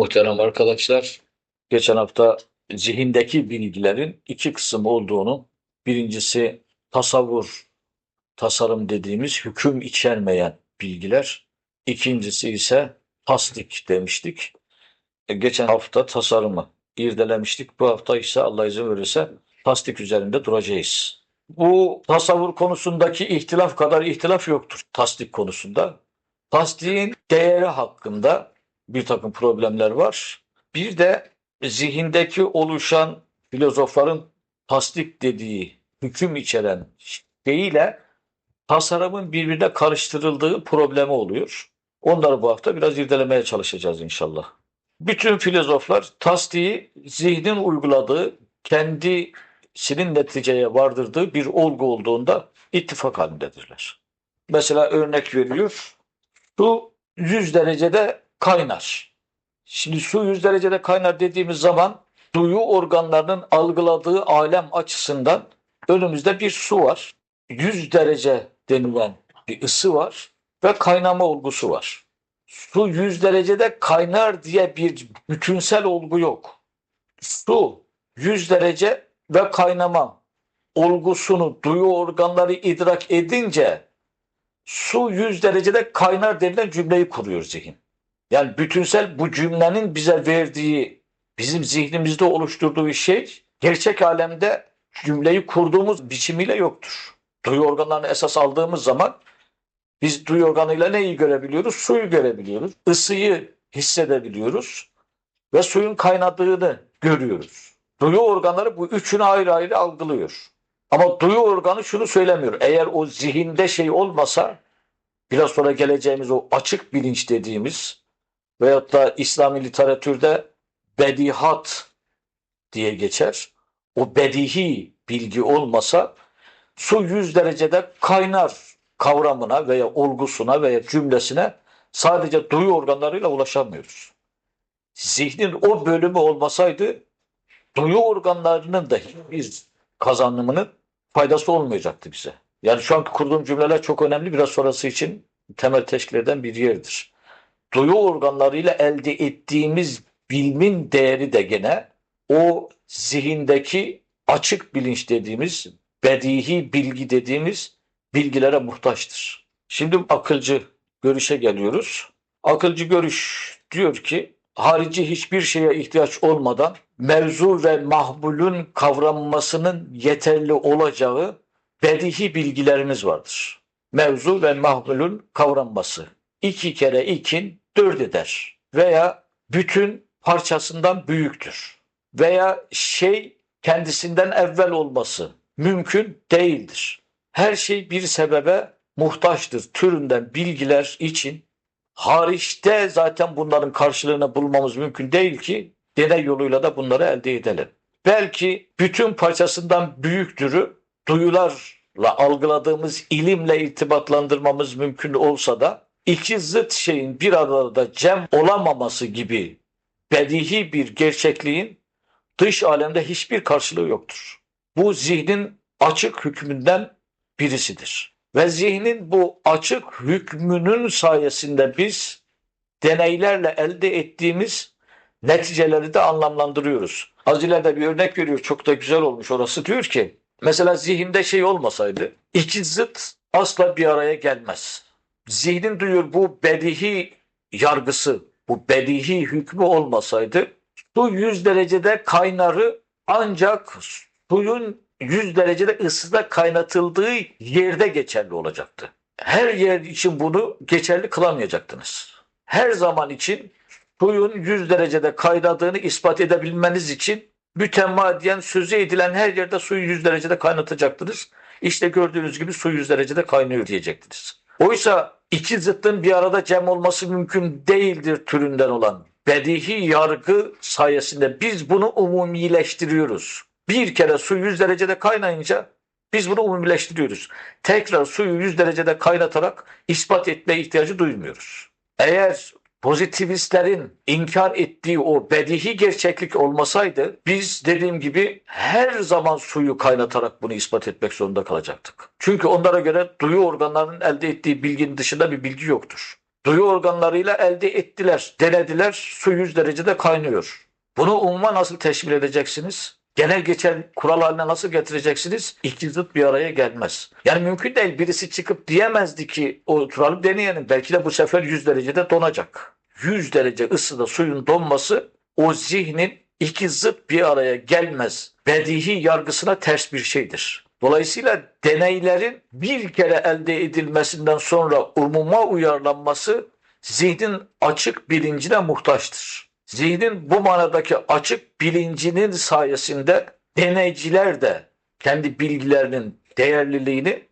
Muhterem arkadaşlar, geçen hafta zihindeki bilgilerin iki kısım olduğunu, birincisi tasavvur, tasarım dediğimiz hüküm içermeyen bilgiler, ikincisi ise tasdik demiştik. E, Geçen hafta tasarımı irdelemiştik. Bu hafta ise Allah izin verirse tasdik üzerinde duracağız. Bu tasavvur konusundaki ihtilaf kadar ihtilaf yoktur tasdik konusunda. Tasdiğin değeri hakkında bir takım problemler var. Bir de zihindeki oluşan filozofların tasdik dediği hüküm içeren şeyiyle tasarımın birbirine karıştırıldığı problemi oluyor. Onları bu hafta biraz irdelemeye çalışacağız inşallah. Bütün filozoflar tasdiği zihnin uyguladığı, kendisinin neticeye vardırdığı bir olgu olduğunda ittifak halindedirler. Mesela örnek veriyor. Su 100 derecede kaynar. Şimdi su 100 derecede kaynar dediğimiz zaman duyu organlarının algıladığı alem açısından önümüzde bir su var. 100 derece denilen bir ısı var ve kaynama olgusu var. Su 100 derecede kaynar diye bir bütünsel olgu yok. Su 100 derece ve kaynama olgusunu duyu organları idrak edince su 100 derecede kaynar denilen cümleyi kuruyor zihin. Yani bütünsel bu cümlenin bize verdiği, bizim zihnimizde oluşturduğu şey gerçek alemde cümleyi kurduğumuz biçimiyle yoktur. Duyu organlarını esas aldığımız zaman biz duyu organıyla neyi görebiliyoruz? Suyu görebiliyoruz. Isıyı hissedebiliyoruz ve suyun kaynadığını görüyoruz. Duyu organları bu üçünü ayrı ayrı algılıyor. Ama duyu organı şunu söylemiyor. Eğer o zihinde şey olmasa biraz sonra geleceğimiz o açık bilinç dediğimiz veyahut da İslami literatürde bedihat diye geçer. O bedihi bilgi olmasa su 100 derecede kaynar kavramına veya olgusuna veya cümlesine sadece duyu organlarıyla ulaşamıyoruz. Zihnin o bölümü olmasaydı duyu organlarının da hiçbir kazanımının faydası olmayacaktı bize. Yani şu anki kurduğum cümleler çok önemli. Biraz sonrası için temel teşkil eden bir yerdir. Duyu organlarıyla elde ettiğimiz bilmin değeri de gene o zihindeki açık bilinç dediğimiz, bedihi bilgi dediğimiz bilgilere muhtaçtır. Şimdi akılcı görüşe geliyoruz. Akılcı görüş diyor ki harici hiçbir şeye ihtiyaç olmadan mevzu ve mahmulün kavranmasının yeterli olacağı bedihi bilgilerimiz vardır. Mevzu ve mahmulün kavranması. İki kere ikin dört eder. Veya bütün parçasından büyüktür. Veya şey kendisinden evvel olması mümkün değildir. Her şey bir sebebe muhtaçtır türünden bilgiler için hariçte zaten bunların karşılığını bulmamız mümkün değil ki deney yoluyla da bunları elde edelim. Belki bütün parçasından büyüktürü duyularla algıladığımız ilimle irtibatlandırmamız mümkün olsa da iki zıt şeyin bir arada cem olamaması gibi bedihi bir gerçekliğin dış alemde hiçbir karşılığı yoktur. Bu zihnin açık hükmünden birisidir. Ve zihnin bu açık hükmünün sayesinde biz deneylerle elde ettiğimiz neticeleri de anlamlandırıyoruz. Az ileride bir örnek veriyor. Çok da güzel olmuş orası. Diyor ki mesela zihinde şey olmasaydı iki zıt asla bir araya gelmez. Zihnin duyuyor bu bedihi yargısı, bu bedihi hükmü olmasaydı su 100 derecede kaynarı ancak suyun 100 derecede ısıda kaynatıldığı yerde geçerli olacaktı. Her yer için bunu geçerli kılamayacaktınız. Her zaman için suyun 100 derecede kaynadığını ispat edebilmeniz için mütemadiyen sözü edilen her yerde suyu 100 derecede kaynatacaktınız. İşte gördüğünüz gibi su 100 derecede kaynıyor diyecektiniz. Oysa iki zıttın bir arada cem olması mümkün değildir türünden olan bedihi yargı sayesinde biz bunu umumileştiriyoruz. Bir kere su 100 derecede kaynayınca biz bunu umumileştiriyoruz. Tekrar suyu 100 derecede kaynatarak ispat etme ihtiyacı duymuyoruz. Eğer pozitivistlerin inkar ettiği o bedihi gerçeklik olmasaydı biz dediğim gibi her zaman suyu kaynatarak bunu ispat etmek zorunda kalacaktık. Çünkü onlara göre duyu organlarının elde ettiği bilginin dışında bir bilgi yoktur. duyu organlarıyla elde ettiler, denediler. Su 100 derecede kaynıyor. Bunu umuma nasıl teşmil edeceksiniz? Genel geçer kural haline nasıl getireceksiniz? İki zıt bir araya gelmez. Yani mümkün değil birisi çıkıp diyemezdi ki oturalım deneyelim. Belki de bu sefer 100 derecede donacak. 100 derece ısıda suyun donması o zihnin iki zıt bir araya gelmez. Bedihi yargısına ters bir şeydir. Dolayısıyla deneylerin bir kere elde edilmesinden sonra umuma uyarlanması zihnin açık bilincine muhtaçtır. Zihnin bu manadaki açık bilincinin sayesinde deneyciler de kendi bilgilerinin değerliliğini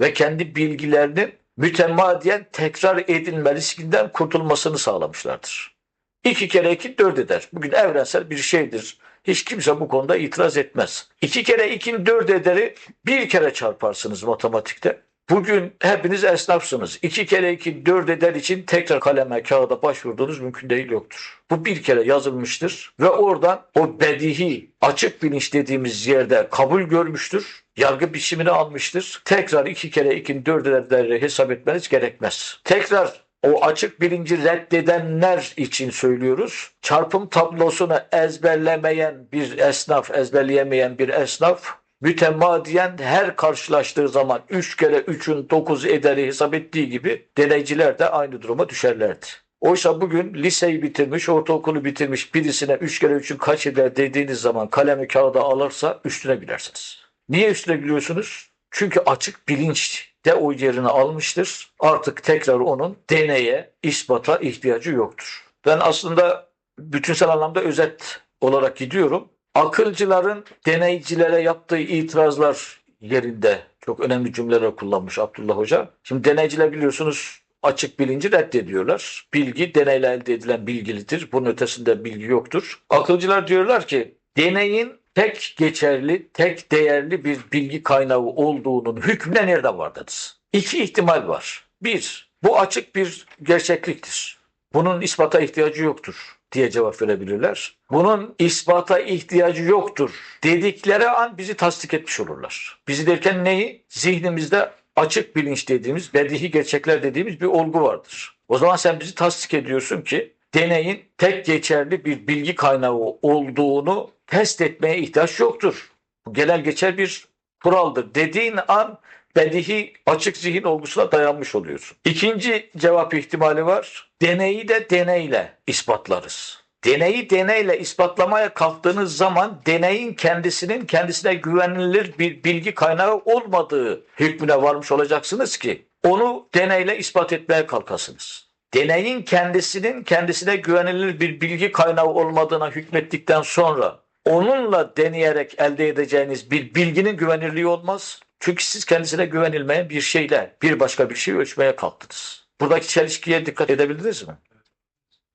ve kendi bilgilerinin mütemadiyen tekrar edilme riskinden kurtulmasını sağlamışlardır. İki kere iki dört eder. Bugün evrensel bir şeydir. Hiç kimse bu konuda itiraz etmez. İki kere ikin dört ederi bir kere çarparsınız matematikte. Bugün hepiniz esnafsınız. İki kere iki dört eder için tekrar kaleme kağıda başvurduğunuz mümkün değil yoktur. Bu bir kere yazılmıştır ve oradan o bedihi açık bilinç dediğimiz yerde kabul görmüştür. Yargı biçimini almıştır. Tekrar iki kere iki dört ederleri hesap etmeniz gerekmez. Tekrar o açık bilinci reddedenler için söylüyoruz. Çarpım tablosunu ezberlemeyen bir esnaf, ezberleyemeyen bir esnaf mütemadiyen her karşılaştığı zaman 3 kere 3'ün 9 ederi hesap ettiği gibi deneyciler de aynı duruma düşerlerdi. Oysa bugün liseyi bitirmiş, ortaokulu bitirmiş birisine 3 kere 3'ün kaç eder dediğiniz zaman kalemi kağıda alırsa üstüne gülersiniz. Niye üstüne gülüyorsunuz? Çünkü açık bilinç de o yerini almıştır. Artık tekrar onun deneye, ispata ihtiyacı yoktur. Ben aslında bütünsel anlamda özet olarak gidiyorum. Akılcıların deneycilere yaptığı itirazlar yerinde çok önemli cümleler kullanmış Abdullah Hoca. Şimdi deneyciler biliyorsunuz açık bilinci reddediyorlar. Bilgi deneyle elde edilen bilgilidir. Bunun ötesinde bilgi yoktur. Akılcılar diyorlar ki deneyin tek geçerli, tek değerli bir bilgi kaynağı olduğunun hükmüne nereden vardınız? İki ihtimal var. Bir, bu açık bir gerçekliktir. Bunun ispata ihtiyacı yoktur diye cevap verebilirler. Bunun ispata ihtiyacı yoktur dedikleri an bizi tasdik etmiş olurlar. Bizi derken neyi? Zihnimizde açık bilinç dediğimiz, bedihi gerçekler dediğimiz bir olgu vardır. O zaman sen bizi tasdik ediyorsun ki deneyin tek geçerli bir bilgi kaynağı olduğunu test etmeye ihtiyaç yoktur. Bu genel geçer bir kuraldır. Dediğin an bedihi açık zihin olgusuna dayanmış oluyorsun. İkinci cevap ihtimali var. Deneyi de deneyle ispatlarız. Deneyi deneyle ispatlamaya kalktığınız zaman deneyin kendisinin kendisine güvenilir bir bilgi kaynağı olmadığı hükmüne varmış olacaksınız ki onu deneyle ispat etmeye kalkasınız. Deneyin kendisinin kendisine güvenilir bir bilgi kaynağı olmadığına hükmettikten sonra onunla deneyerek elde edeceğiniz bir bilginin güvenirliği olmaz. Çünkü siz kendisine güvenilmeyen bir şeyle bir başka bir şey ölçmeye kalktınız. Buradaki çelişkiye dikkat edebildiniz mi?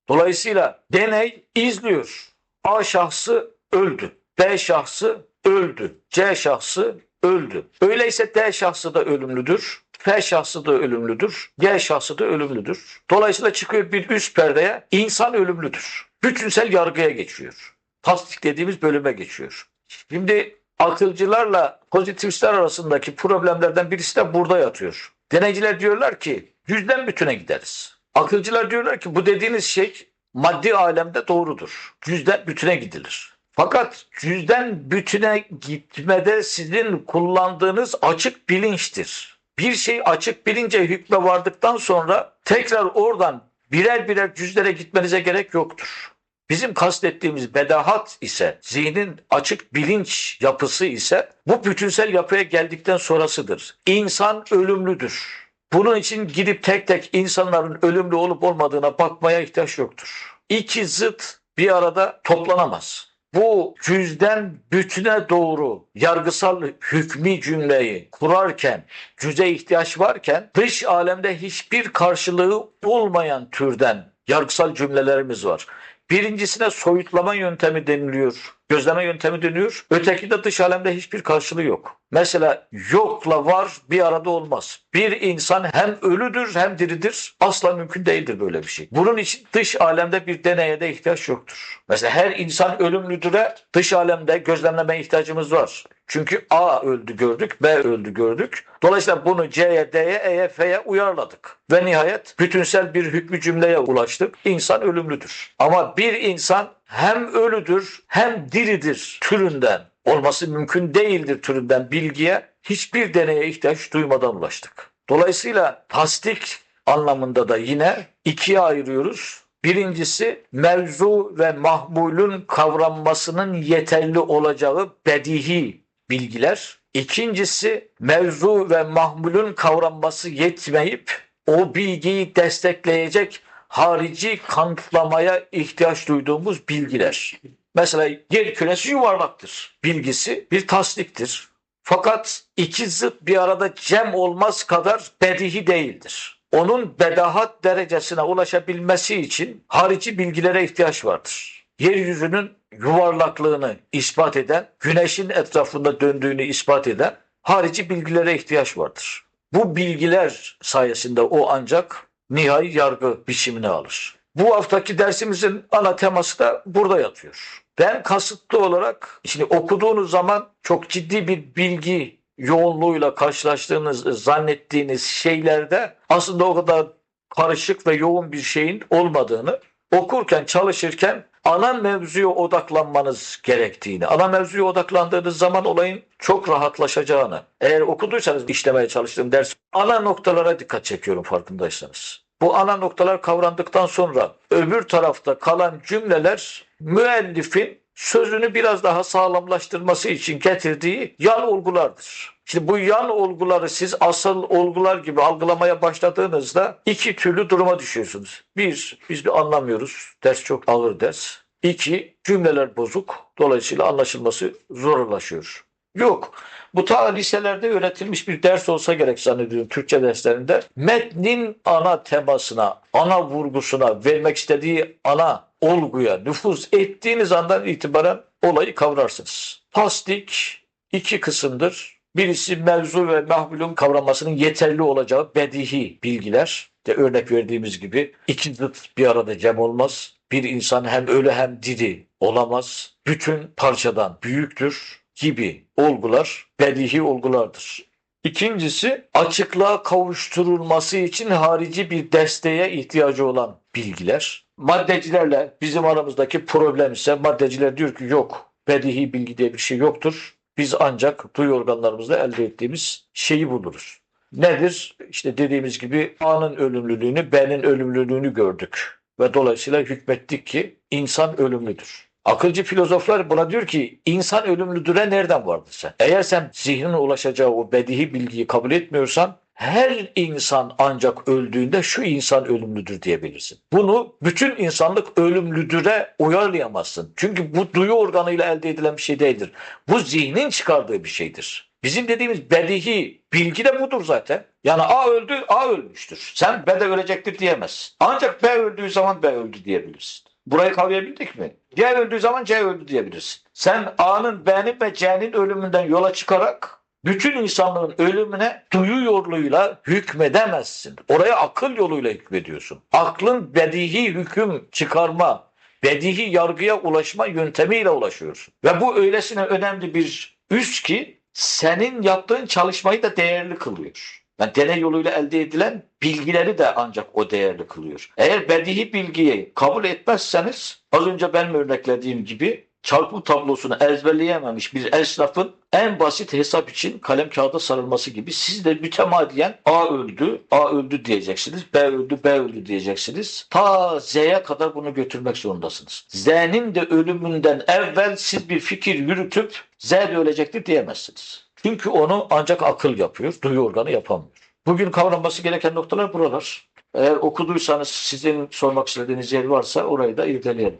Dolayısıyla deney izliyor. A şahsı öldü. B şahsı öldü. C şahsı öldü. Öyleyse D şahsı da ölümlüdür. F şahsı da ölümlüdür. G şahsı da ölümlüdür. Dolayısıyla çıkıyor bir üst perdeye insan ölümlüdür. Bütünsel yargıya geçiyor. Tasdik dediğimiz bölüme geçiyor. Şimdi akılcılarla pozitivistler arasındaki problemlerden birisi de burada yatıyor. Deneyciler diyorlar ki yüzden bütüne gideriz. Akılcılar diyorlar ki bu dediğiniz şey maddi alemde doğrudur. Yüzden bütüne gidilir. Fakat yüzden bütüne gitmede sizin kullandığınız açık bilinçtir. Bir şey açık bilince hükme vardıktan sonra tekrar oradan birer birer cüzlere gitmenize gerek yoktur. Bizim kastettiğimiz bedahat ise, zihnin açık bilinç yapısı ise bu bütünsel yapıya geldikten sonrasıdır. İnsan ölümlüdür. Bunun için gidip tek tek insanların ölümlü olup olmadığına bakmaya ihtiyaç yoktur. İki zıt bir arada toplanamaz. Bu cüzden bütüne doğru yargısal hükmü cümleyi kurarken, cüze ihtiyaç varken dış alemde hiçbir karşılığı olmayan türden yargısal cümlelerimiz var. Birincisine soyutlama yöntemi deniliyor. Gözleme yöntemi dönüyor. Ötekinde dış alemde hiçbir karşılığı yok. Mesela yokla var bir arada olmaz. Bir insan hem ölüdür hem diridir. Asla mümkün değildir böyle bir şey. Bunun için dış alemde bir deneye de ihtiyaç yoktur. Mesela her insan ölümlüdüre dış alemde gözlemlemeye ihtiyacımız var. Çünkü A öldü gördük, B öldü gördük. Dolayısıyla bunu C'ye, D'ye, E'ye, F'ye uyarladık. Ve nihayet bütünsel bir hükmü cümleye ulaştık. İnsan ölümlüdür. Ama bir insan hem ölüdür hem diridir türünden olması mümkün değildir türünden bilgiye hiçbir deneye ihtiyaç duymadan ulaştık. Dolayısıyla tasdik anlamında da yine ikiye ayırıyoruz. Birincisi mevzu ve mahmulün kavranmasının yeterli olacağı bedihi bilgiler. İkincisi mevzu ve mahmulün kavranması yetmeyip o bilgiyi destekleyecek harici kanıtlamaya ihtiyaç duyduğumuz bilgiler. Mesela yer küresi yuvarlaktır bilgisi bir tasdiktir. Fakat iki zıt bir arada cem olmaz kadar bedihi değildir. Onun bedahat derecesine ulaşabilmesi için harici bilgilere ihtiyaç vardır. Yeryüzünün yuvarlaklığını ispat eden, güneşin etrafında döndüğünü ispat eden harici bilgilere ihtiyaç vardır. Bu bilgiler sayesinde o ancak nihai yargı biçimini alır. Bu haftaki dersimizin ana teması da burada yatıyor. Ben kasıtlı olarak şimdi okuduğunuz zaman çok ciddi bir bilgi yoğunluğuyla karşılaştığınız zannettiğiniz şeylerde aslında o kadar karışık ve yoğun bir şeyin olmadığını okurken çalışırken ana mevzuya odaklanmanız gerektiğini, ana mevzuya odaklandığınız zaman olayın çok rahatlaşacağını, eğer okuduysanız işlemeye çalıştığım ders ana noktalara dikkat çekiyorum farkındaysanız. Bu ana noktalar kavrandıktan sonra öbür tarafta kalan cümleler müellifin sözünü biraz daha sağlamlaştırması için getirdiği yan olgulardır. Şimdi bu yan olguları siz asıl olgular gibi algılamaya başladığınızda iki türlü duruma düşüyorsunuz. Bir, biz de anlamıyoruz. Ders çok ağır ders. İki, cümleler bozuk. Dolayısıyla anlaşılması zorlaşıyor. Yok. Bu ta liselerde öğretilmiş bir ders olsa gerek zannediyorum Türkçe derslerinde. Metnin ana temasına, ana vurgusuna, vermek istediği ana olguya nüfuz ettiğiniz andan itibaren olayı kavrarsınız. Tasdik iki kısımdır. Birisi mevzu ve mahmulun kavranmasının yeterli olacağı bedihi bilgiler. De örnek verdiğimiz gibi iki zıt bir arada cem olmaz. Bir insan hem ölü hem diri olamaz. Bütün parçadan büyüktür gibi olgular bedihi olgulardır. İkincisi açıklığa kavuşturulması için harici bir desteğe ihtiyacı olan bilgiler. Maddecilerle bizim aramızdaki problem ise maddeciler diyor ki yok bedihi bilgi diye bir şey yoktur. Biz ancak duyu organlarımızla elde ettiğimiz şeyi buluruz. Nedir? İşte dediğimiz gibi A'nın ölümlülüğünü, B'nin ölümlülüğünü gördük. Ve dolayısıyla hükmettik ki insan ölümlüdür. Akılcı filozoflar buna diyor ki insan ölümlüdüre nereden vardın sen? Eğer sen zihnin ulaşacağı o bedihi bilgiyi kabul etmiyorsan her insan ancak öldüğünde şu insan ölümlüdür diyebilirsin. Bunu bütün insanlık ölümlüdüre uyarlayamazsın. Çünkü bu duyu organıyla elde edilen bir şey değildir. Bu zihnin çıkardığı bir şeydir. Bizim dediğimiz bedihi bilgi de budur zaten. Yani A öldü, A ölmüştür. Sen B de ölecektir diyemezsin. Ancak B öldüğü zaman B öldü diyebilirsin. Burayı kavrayabildik mi? C öldüğü zaman C öldü diyebilirsin. Sen A'nın, B'nin ve C'nin ölümünden yola çıkarak bütün insanlığın ölümüne duyu yoluyla hükmedemezsin. Oraya akıl yoluyla hükmediyorsun. Aklın bedihi hüküm çıkarma, bedihi yargıya ulaşma yöntemiyle ulaşıyorsun. Ve bu öylesine önemli bir üs ki senin yaptığın çalışmayı da değerli kılıyor. Yani deney yoluyla elde edilen bilgileri de ancak o değerli kılıyor. Eğer bedihi bilgiyi kabul etmezseniz az önce benim örneklediğim gibi çarpım tablosunu ezberleyememiş bir esnafın en basit hesap için kalem kağıda sarılması gibi siz de mütemadiyen A öldü, A öldü diyeceksiniz, B öldü, B öldü diyeceksiniz. Ta Z'ye kadar bunu götürmek zorundasınız. Z'nin de ölümünden evvel siz bir fikir yürütüp Z de ölecektir diyemezsiniz. Çünkü onu ancak akıl yapıyor, duyu organı yapamıyor. Bugün kavranması gereken noktalar buralar. Eğer okuduysanız sizin sormak istediğiniz yer varsa orayı da irdeleyelim.